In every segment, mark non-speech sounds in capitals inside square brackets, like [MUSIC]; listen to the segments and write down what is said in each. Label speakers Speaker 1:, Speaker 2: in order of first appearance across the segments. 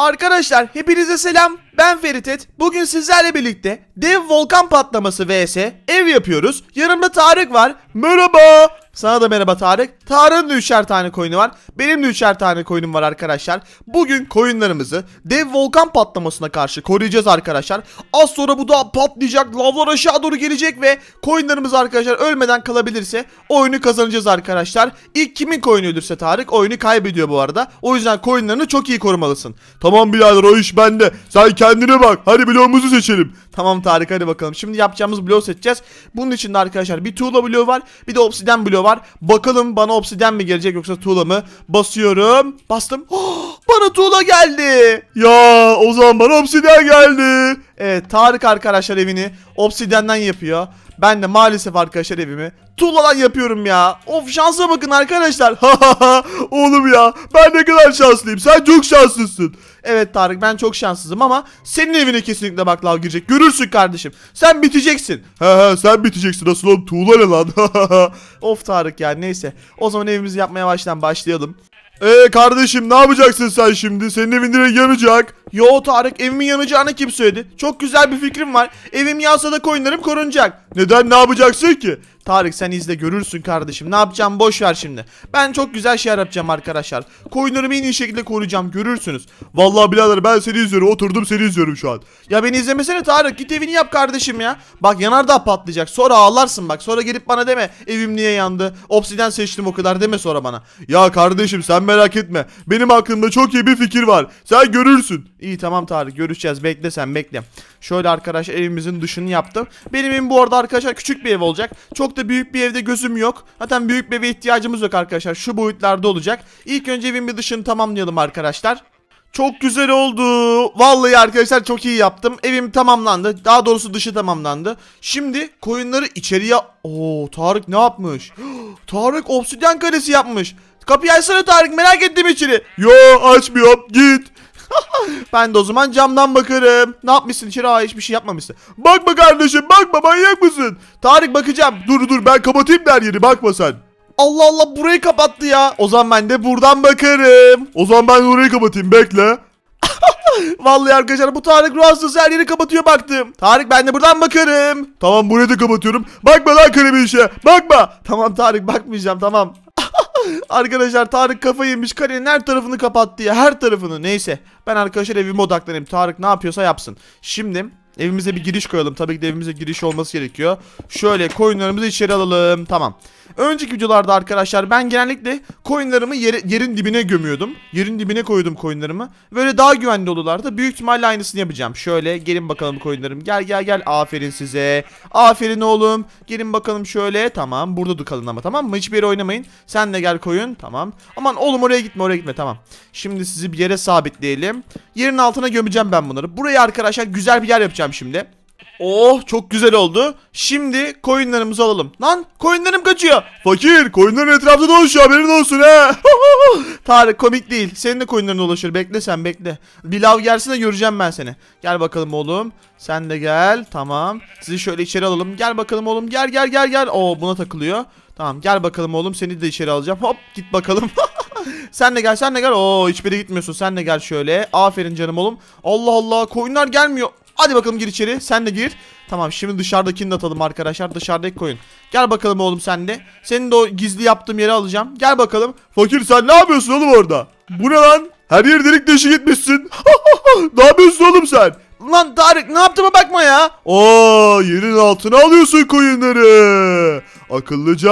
Speaker 1: Arkadaşlar hepinize selam. Ben Feritet. Bugün sizlerle birlikte dev volkan patlaması vs ev yapıyoruz. Yanımda Tarık var. Merhaba. Sana da merhaba Tarık. Tarık'ın da üçer tane koyunu var. Benim de üçer tane koyunum var arkadaşlar. Bugün koyunlarımızı dev volkan patlamasına karşı koruyacağız arkadaşlar. Az sonra bu da patlayacak. Lavlar aşağı doğru gelecek ve koyunlarımız arkadaşlar ölmeden kalabilirse oyunu kazanacağız arkadaşlar. İlk kimin koyunu ölürse Tarık oyunu kaybediyor bu arada. O yüzden koyunlarını çok iyi korumalısın.
Speaker 2: Tamam birader o iş bende. Sen kendine bak. Hadi bloğumuzu seçelim.
Speaker 1: Tamam Tarık hadi bakalım. Şimdi yapacağımız bloğu seçeceğiz. Bunun için de arkadaşlar bir tuğla bloğu var. Bir de obsiden bloğu var. Bakalım bana obsiden mi gelecek yoksa tuğla mı? Basıyorum. Bastım. Oh, bana tuğla geldi.
Speaker 2: Ya o zaman bana obsidyen geldi.
Speaker 1: Evet Tarık arkadaşlar evini obsidenden yapıyor. Ben de maalesef arkadaşlar evimi tuğladan yapıyorum ya. Of şansa bakın arkadaşlar. [LAUGHS]
Speaker 2: Oğlum ya ben ne kadar şanslıyım. Sen çok şanslısın.
Speaker 1: Evet Tarık ben çok şanssızım ama senin evine kesinlikle baklav girecek. Görürsün kardeşim. Sen biteceksin.
Speaker 2: He he sen biteceksin. Nasıl oğlum tuğla ne lan? [LAUGHS]
Speaker 1: Of Tarık ya neyse. O zaman evimizi yapmaya baştan başlayalım.
Speaker 2: Eee kardeşim ne yapacaksın sen şimdi? Senin evin direkt yanacak.
Speaker 1: Yo Tarık evimin yanacağını kim söyledi? Çok güzel bir fikrim var. Evim yansa da koyunlarım korunacak.
Speaker 2: Neden ne yapacaksın ki?
Speaker 1: Tarık sen izle görürsün kardeşim. Ne yapacağım boş ver şimdi. Ben çok güzel şeyler yapacağım arkadaşlar. Koyunlarımı en iyi şekilde koruyacağım görürsünüz.
Speaker 2: Vallahi birader ben seni izliyorum. Oturdum seni izliyorum şu an.
Speaker 1: Ya beni izlemesene Tarık git evini yap kardeşim ya. Bak yanardağ patlayacak sonra ağlarsın bak. Sonra gelip bana deme evim niye yandı. Obsiden seçtim o kadar deme sonra bana.
Speaker 2: Ya kardeşim sen merak etme. Benim aklımda çok iyi bir fikir var. Sen görürsün.
Speaker 1: İyi tamam Tarık görüşeceğiz bekle sen bekle. Şöyle arkadaşlar evimizin dışını yaptım. Benim evim bu arada arkadaşlar küçük bir ev olacak. Çok da büyük bir evde gözüm yok. Zaten büyük bir eve ihtiyacımız yok arkadaşlar. Şu boyutlarda olacak. İlk önce evin bir dışını tamamlayalım arkadaşlar. Çok güzel oldu. Vallahi arkadaşlar çok iyi yaptım. Evim tamamlandı. Daha doğrusu dışı tamamlandı. Şimdi koyunları içeriye... Oo Tarık ne yapmış? [GASPS] Tarık obsidyen kalesi yapmış. Kapıyı açsana Tarık merak ettim içeri.
Speaker 2: Yo açmıyorum. Git. [LAUGHS]
Speaker 1: Ben de o zaman camdan bakarım. Ne yapmışsın içeri? Aa hiçbir şey yapmamışsın.
Speaker 2: Bakma kardeşim bakma manyak mısın?
Speaker 1: Tarık bakacağım.
Speaker 2: Dur dur ben kapatayım da her yeri bakma sen.
Speaker 1: Allah Allah burayı kapattı ya. O zaman ben de buradan bakarım.
Speaker 2: O zaman ben orayı kapatayım bekle. [LAUGHS]
Speaker 1: Vallahi arkadaşlar bu Tarık ruhsuz her yeri kapatıyor baktım. Tarık ben de buradan bakarım.
Speaker 2: Tamam burayı da kapatıyorum. Bakma lan kalemi işe. Bakma.
Speaker 1: Tamam Tarık bakmayacağım tamam. Arkadaşlar Tarık kafayı yemiş kalenin her tarafını kapattı ya her tarafını. Neyse ben arkadaşlar evime odaklanayım. Tarık ne yapıyorsa yapsın. Şimdi evimize bir giriş koyalım. Tabii ki de evimize giriş olması gerekiyor. Şöyle koyunlarımızı içeri alalım. Tamam. Önceki videolarda arkadaşlar ben genellikle koyunlarımı yere- yerin dibine gömüyordum. Yerin dibine koydum koyunlarımı. Böyle daha güvenli olurlardı. Büyük ihtimalle aynısını yapacağım. Şöyle gelin bakalım koyunlarım. Gel gel gel. Aferin size. Aferin oğlum. Gelin bakalım şöyle. Tamam. Burada da kalın ama tamam mı? Hiçbir yere oynamayın. Sen de gel koyun. Tamam. Aman oğlum oraya gitme oraya gitme. Tamam. Şimdi sizi bir yere sabitleyelim. Yerin altına gömeceğim ben bunları. Buraya arkadaşlar güzel bir yer yapacağım şimdi. Oh çok güzel oldu. Şimdi koyunlarımızı alalım. Lan koyunlarım kaçıyor.
Speaker 2: Fakir koyunların etrafta dolaşıyor haberin olsun he. [LAUGHS]
Speaker 1: Tarık komik değil. Senin de koyunların dolaşır. Bekle sen bekle. Bir lav gelsin de göreceğim ben seni. Gel bakalım oğlum. Sen de gel. Tamam. Sizi şöyle içeri alalım. Gel bakalım oğlum. Gel gel gel gel. Oo buna takılıyor. Tamam gel bakalım oğlum. Seni de içeri alacağım. Hop git bakalım. [LAUGHS] sen de gel sen de gel. Oo hiçbiri gitmiyorsun. Sen de gel şöyle. Aferin canım oğlum. Allah Allah koyunlar gelmiyor. Hadi bakalım gir içeri. Sen de gir. Tamam şimdi dışarıdakini de atalım arkadaşlar. Dışarıdaki koyun. Gel bakalım oğlum sen de. Senin de o gizli yaptığım yere alacağım. Gel bakalım.
Speaker 2: Fakir sen ne yapıyorsun oğlum orada? Bu ne lan? Her yer delik deşik etmişsin. [LAUGHS] ne yapıyorsun oğlum sen?
Speaker 1: Lan Tarık ne yaptığıma bakma ya.
Speaker 2: Oo yerin altına alıyorsun koyunları. Akıllıca.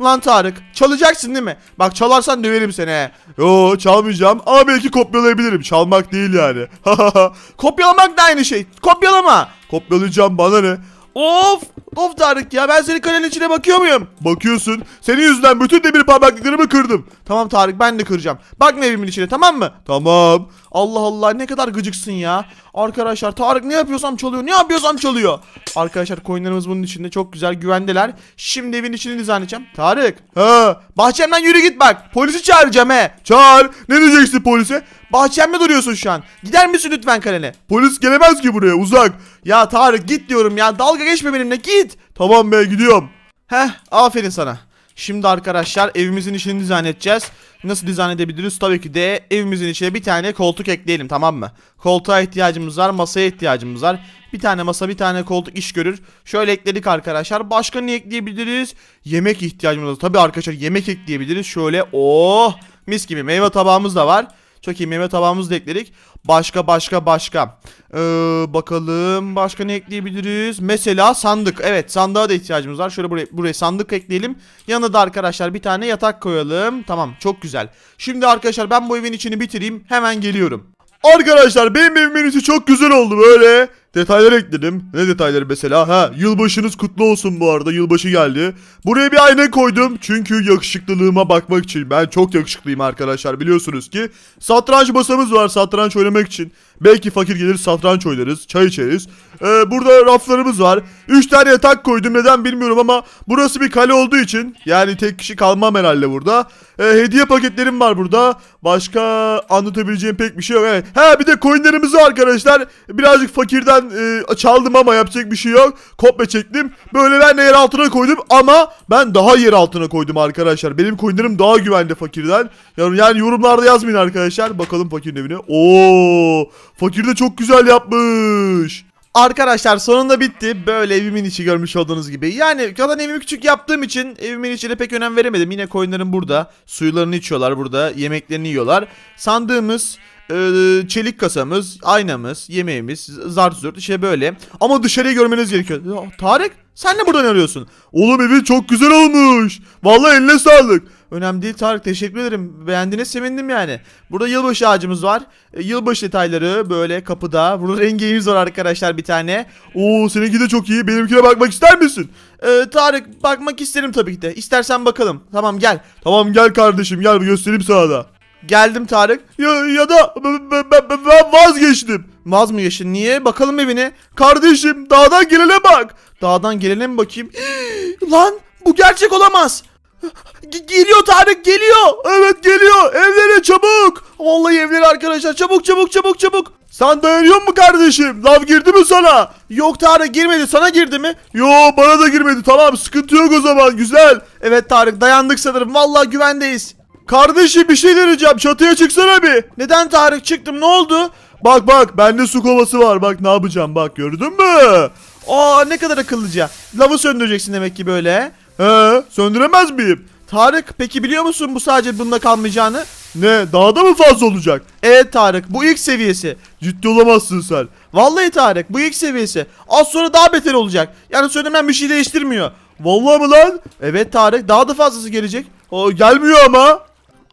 Speaker 1: Lan Tarık çalacaksın değil mi? Bak çalarsan döverim seni. he.
Speaker 2: Yo çalmayacağım ama belki kopyalayabilirim. Çalmak değil yani. [LAUGHS]
Speaker 1: Kopyalamak da aynı şey. Kopyalama.
Speaker 2: Kopyalayacağım bana ne?
Speaker 1: Of. Of Tarık ya ben senin kalenin içine bakıyor muyum?
Speaker 2: Bakıyorsun senin yüzünden bütün demir parmaklıklarımı kırdım.
Speaker 1: Tamam Tarık ben de kıracağım. Bakma evimin içine tamam mı?
Speaker 2: Tamam.
Speaker 1: Allah Allah ne kadar gıcıksın ya. Arkadaşlar Tarık ne yapıyorsam çalıyor. Ne yapıyorsam çalıyor. Arkadaşlar koyunlarımız bunun içinde çok güzel güvendeler. Şimdi evin içini dizayn edeceğim. Tarık.
Speaker 2: Ha,
Speaker 1: Bahçemden yürü git bak. Polisi çağıracağım he.
Speaker 2: çağır. Ne diyeceksin polise?
Speaker 1: Bahçemde duruyorsun şu an. Gider misin lütfen kalene?
Speaker 2: Polis gelemez ki buraya uzak.
Speaker 1: Ya Tarık git diyorum ya. Dalga geçme benimle git.
Speaker 2: Tamam be gidiyorum.
Speaker 1: Heh aferin sana. Şimdi arkadaşlar evimizin işini dizayn edeceğiz. Nasıl dizayn edebiliriz? Tabii ki de evimizin içine bir tane koltuk ekleyelim tamam mı? Koltuğa ihtiyacımız var, masaya ihtiyacımız var. Bir tane masa, bir tane koltuk iş görür. Şöyle ekledik arkadaşlar. Başka ne ekleyebiliriz? Yemek ihtiyacımız var. Tabii arkadaşlar yemek ekleyebiliriz. Şöyle oh mis gibi meyve tabağımız da var. Çok iyi meyve tabağımızı da ekledik. Başka başka başka. Ee, bakalım başka ne ekleyebiliriz? Mesela sandık. Evet sandığa da ihtiyacımız var. Şöyle buraya, buraya sandık ekleyelim. Yanına da arkadaşlar bir tane yatak koyalım. Tamam çok güzel. Şimdi arkadaşlar ben bu evin içini bitireyim. Hemen geliyorum.
Speaker 2: Arkadaşlar benim evimin içi çok güzel oldu böyle. Detaylar ekledim. Ne detayları mesela? Ha, yılbaşınız kutlu olsun bu arada. Yılbaşı geldi. Buraya bir ayna koydum. Çünkü yakışıklılığıma bakmak için. Ben çok yakışıklıyım arkadaşlar biliyorsunuz ki. Satranç masamız var satranç oynamak için. Belki fakir gelir satranç oynarız. Çay içeriz. Ee, burada raflarımız var. 3 tane yatak koydum. Neden bilmiyorum ama burası bir kale olduğu için. Yani tek kişi kalmam herhalde burada. Ee, hediye paketlerim var burada. Başka anlatabileceğim pek bir şey yok. Evet. Ha bir de coinlerimiz var arkadaşlar. Birazcık fakirden e, çaldım ama yapacak bir şey yok. Kopya çektim. Böyle ben de yer altına koydum ama ben daha yer altına koydum arkadaşlar. Benim coinlerim daha güvende fakirden. Yani, yani yorumlarda yazmayın arkadaşlar. Bakalım fakirin evine. Oo, fakir de çok güzel yapmış.
Speaker 1: Arkadaşlar sonunda bitti. Böyle evimin içi görmüş olduğunuz gibi. Yani zaten evimi küçük yaptığım için evimin içine pek önem veremedim. Yine koyunlarım burada. Suyularını içiyorlar burada. Yemeklerini yiyorlar. Sandığımız e, çelik kasamız, aynamız, yemeğimiz, zart zurt işte böyle. Ama dışarıyı görmeniz gerekiyor. Ya, Tarık sen ne buradan arıyorsun?
Speaker 2: Oğlum evin çok güzel olmuş. Vallahi eline sağlık.
Speaker 1: Önemli değil Tarık teşekkür ederim. Beğendiğine sevindim yani. Burada yılbaşı ağacımız var. E, yılbaşı detayları böyle kapıda. Burada [LAUGHS] rengeğimiz var arkadaşlar bir tane.
Speaker 2: Oo seninki de çok iyi. Benimkine bakmak ister misin?
Speaker 1: Ee, Tarık bakmak isterim tabii ki de. İstersen bakalım. Tamam gel.
Speaker 2: Tamam gel kardeşim gel göstereyim sana da.
Speaker 1: Geldim Tarık.
Speaker 2: Ya, ya da ben- ben- ben vazgeçtim.
Speaker 1: Vaz mı geçtin? Niye? Bakalım evine.
Speaker 2: Kardeşim dağdan gelene bak.
Speaker 1: Dağdan gelene mi bakayım? [GASPS] Lan bu gerçek olamaz. Ge- geliyor Tarık geliyor.
Speaker 2: Evet geliyor evlere çabuk.
Speaker 1: Vallahi evleri arkadaşlar çabuk çabuk çabuk çabuk.
Speaker 2: Sen dayanıyor mu kardeşim? Lav girdi mi sana?
Speaker 1: Yok Tarık girmedi sana girdi mi?
Speaker 2: Yo bana da girmedi tamam sıkıntı yok o zaman güzel.
Speaker 1: Evet Tarık dayandık sanırım. Vallahi güvendeyiz.
Speaker 2: Kardeşim bir şey deneyeceğim çatıya çıksana bir.
Speaker 1: Neden Tarık çıktım ne oldu?
Speaker 2: Bak bak bende su kovası var bak ne yapacağım bak gördün mü?
Speaker 1: Aa ne kadar akıllıca. Lavı söndüreceksin demek ki böyle.
Speaker 2: He söndüremez miyim?
Speaker 1: Tarık peki biliyor musun bu sadece bunda kalmayacağını?
Speaker 2: Ne dağda mı fazla olacak?
Speaker 1: Evet Tarık bu ilk seviyesi.
Speaker 2: Ciddi olamazsın sen.
Speaker 1: Vallahi Tarık bu ilk seviyesi. Az sonra daha beter olacak. Yani söylemem bir şey değiştirmiyor.
Speaker 2: Vallahi mı lan?
Speaker 1: Evet Tarık daha da fazlası gelecek.
Speaker 2: O gelmiyor ama.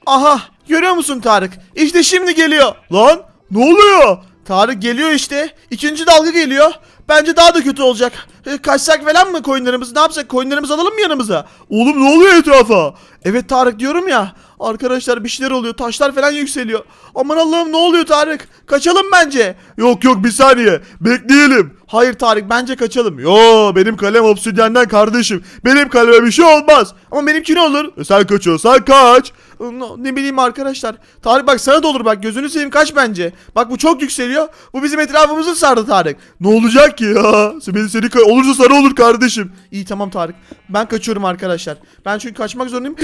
Speaker 1: Aha görüyor musun Tarık? İşte şimdi geliyor.
Speaker 2: Lan ne oluyor?
Speaker 1: Tarık geliyor işte. İkinci dalga geliyor. Bence daha da kötü olacak. E, kaçsak falan mı coinlerimizi? Ne yapsak? Coinlerimizi alalım mı yanımıza?
Speaker 2: Oğlum ne oluyor etrafa?
Speaker 1: Evet Tarık diyorum ya. Arkadaşlar bir şeyler oluyor. Taşlar falan yükseliyor. Aman Allah'ım ne oluyor Tarık? Kaçalım bence.
Speaker 2: Yok yok bir saniye. Bekleyelim.
Speaker 1: Hayır Tarık bence kaçalım.
Speaker 2: Yo benim kalem obsidiyenden kardeşim. Benim kaleme bir şey olmaz.
Speaker 1: Ama benimki ne olur?
Speaker 2: E sen kaçıyorsan kaç.
Speaker 1: No- Ne bileyim arkadaşlar. Tarık bak sana da olur bak gözünü seveyim kaç bence. Bak bu çok yükseliyor. Bu bizim etrafımızı sardı Tarık.
Speaker 2: Ne olacak ki ya? Seni, seni olursa sana olur kardeşim.
Speaker 1: İyi tamam Tarık. Ben kaçıyorum arkadaşlar. Ben çünkü kaçmak zorundayım.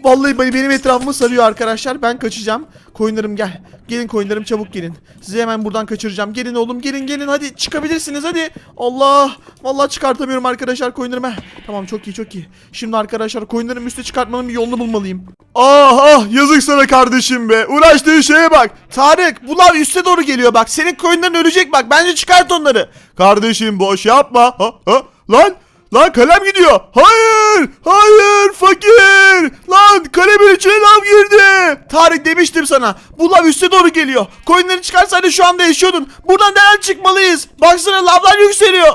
Speaker 1: [GASPS] Vallahi be- benim etrafımı sarıyor arkadaşlar. Ben kaçacağım. Koyunlarım gel. Gelin koyunlarım çabuk gelin. Sizi hemen buradan kaçıracağım. Gelin oğlum gelin gelin hadi çıkabilirsiniz hadi. Allah. Vallahi çıkartamıyorum arkadaşlar koyunlarımı. Tamam çok iyi çok iyi. Şimdi arkadaşlar koyunlarımı üste çıkartmanın bir yolunu bulmalıyım.
Speaker 2: Ah ah yazık sana kardeşim be. Uğraştığın şeye bak.
Speaker 1: Tarık bu lav üste doğru geliyor bak. Senin koyunların ölecek bak. Bence çıkart onları.
Speaker 2: Kardeşim boş yapma. Ha, ha. Lan lan kalem gidiyor. Hayır hayır fakir. Lan kalemin içine lav girdi.
Speaker 1: Tarık demiştim sana. Bu lav üste doğru geliyor. Koyunları çıkarsaydın şu anda yaşıyordun. Buradan derhal çıkmalıyız. Baksana lavlar yükseliyor.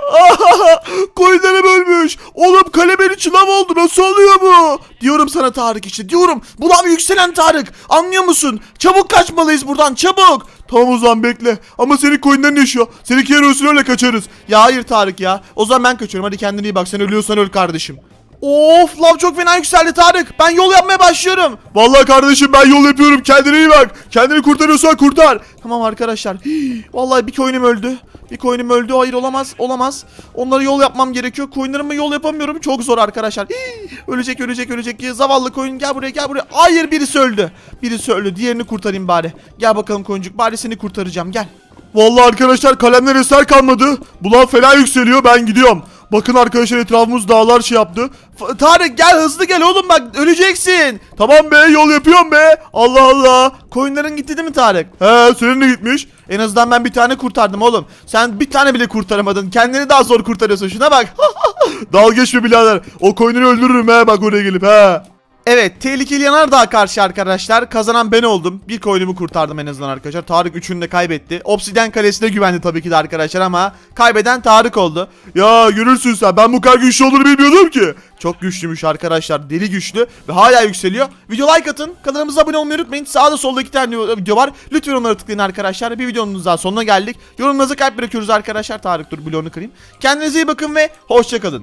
Speaker 1: [LAUGHS]
Speaker 2: Koyunlarım ölmüş. Oğlum kalemin içi lav oldu. Nasıl oluyor bu?
Speaker 1: Diyorum sana Tarık işte diyorum. Bu lav yükselen Tarık. Anlıyor musun? Çabuk kaçmalıyız buradan çabuk.
Speaker 2: Tamam o zaman bekle. Ama senin koyunların yaşıyor. Seninki ölsün öyle kaçarız.
Speaker 1: Ya hayır Tarık ya. O zaman ben kaçıyorum. Hadi kendine iyi bak. Sen ölüyorsan öl kardeşim. Of lav çok fena yükseldi Tarık. Ben yol yapmaya başlıyorum.
Speaker 2: Vallahi kardeşim ben yol yapıyorum. Kendine iyi bak. Kendini kurtarıyorsan kurtar.
Speaker 1: Tamam arkadaşlar. [GASPS] Vallahi bir koyunum öldü. Bir koyunum öldü. Hayır olamaz. Olamaz. Onlara yol yapmam gerekiyor. Koyunlarıma yol yapamıyorum. Çok zor arkadaşlar. [GASPS] Ölecek ölecek ölecek. Zavallı koyun gel buraya gel buraya. Hayır birisi öldü. Birisi öldü. Diğerini kurtarayım bari. Gel bakalım koyuncuk. Bari seni kurtaracağım. Gel.
Speaker 2: Vallahi arkadaşlar kalemler eser kalmadı. Bulan fena yükseliyor. Ben gidiyorum. Bakın arkadaşlar etrafımız dağlar şey yaptı.
Speaker 1: F- Tarık gel hızlı gel oğlum bak öleceksin.
Speaker 2: Tamam be yol yapıyorum be. Allah Allah.
Speaker 1: Koyunların gitti değil mi Tarık?
Speaker 2: He senin de gitmiş.
Speaker 1: En azından ben bir tane kurtardım oğlum. Sen bir tane bile kurtaramadın. Kendini daha zor kurtarıyorsun. Şuna bak. [LAUGHS]
Speaker 2: Dalga geçme birader. O koyununu öldürürüm he bak oraya gelip he.
Speaker 1: Evet tehlikeli yanardağ karşı arkadaşlar kazanan ben oldum. Bir koyunumu kurtardım en azından arkadaşlar. Tarık üçünü de kaybetti. Obsidian kalesine güvendi tabii ki de arkadaşlar ama kaybeden Tarık oldu.
Speaker 2: Ya görürsün sen ben bu kadar güçlü olduğunu bilmiyordum ki.
Speaker 1: Çok güçlüymüş arkadaşlar. Deli güçlü ve hala yükseliyor. Video like atın. Kanalımıza abone olmayı unutmayın. Sağda solda iki tane video var. Lütfen onları tıklayın arkadaşlar. Bir videonun daha sonuna geldik. Yorumlarınıza kalp bırakıyoruz arkadaşlar. Tarık dur bloğunu kırayım. Kendinize iyi bakın ve hoşçakalın.